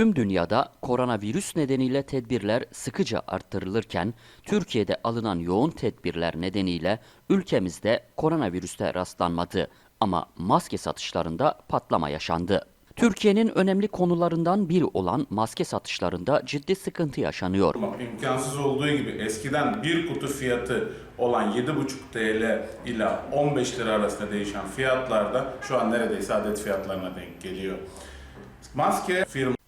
Tüm dünyada koronavirüs nedeniyle tedbirler sıkıca arttırılırken Türkiye'de alınan yoğun tedbirler nedeniyle ülkemizde koronavirüste rastlanmadı ama maske satışlarında patlama yaşandı. Türkiye'nin önemli konularından biri olan maske satışlarında ciddi sıkıntı yaşanıyor. İmkansız olduğu gibi eskiden bir kutu fiyatı olan 7,5 TL ile 15 lira arasında değişen fiyatlarda şu an neredeyse adet fiyatlarına denk geliyor. Maske firma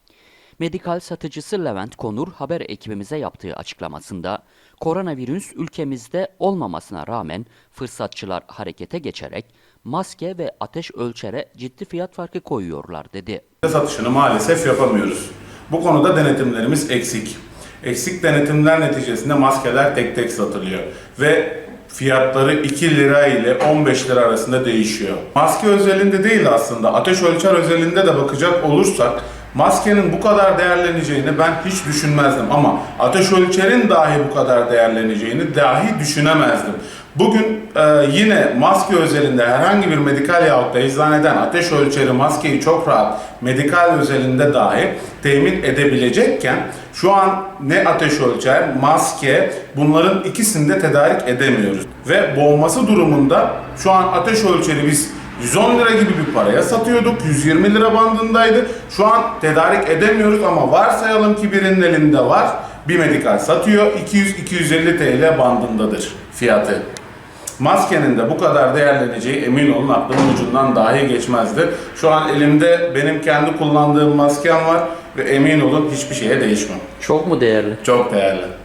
Medikal satıcısı Levent Konur haber ekibimize yaptığı açıklamasında koronavirüs ülkemizde olmamasına rağmen fırsatçılar harekete geçerek maske ve ateş ölçere ciddi fiyat farkı koyuyorlar dedi. satışını maalesef yapamıyoruz. Bu konuda denetimlerimiz eksik. Eksik denetimler neticesinde maskeler tek tek satılıyor ve fiyatları 2 lira ile 15 lira arasında değişiyor. Maske özelinde değil aslında ateş ölçer özelinde de bakacak olursak maskenin bu kadar değerleneceğini ben hiç düşünmezdim ama ateş ölçerin dahi bu kadar değerleneceğini dahi düşünemezdim. Bugün e, yine maske özelinde herhangi bir medikal yahut da eczaneden ateş ölçeri maskeyi çok rahat medikal özelinde dahi temin edebilecekken şu an ne ateş ölçer, maske bunların ikisini de tedarik edemiyoruz. Ve boğması durumunda şu an ateş ölçeri biz 110 lira gibi bir paraya satıyorduk. 120 lira bandındaydı. Şu an tedarik edemiyoruz ama varsayalım ki birinin elinde var. Bir medikal satıyor. 200-250 TL bandındadır fiyatı. Maskenin de bu kadar değerleneceği emin olun aklımın ucundan dahi geçmezdi. Şu an elimde benim kendi kullandığım maskem var ve emin olun hiçbir şeye değişmem. Çok mu değerli? Çok değerli.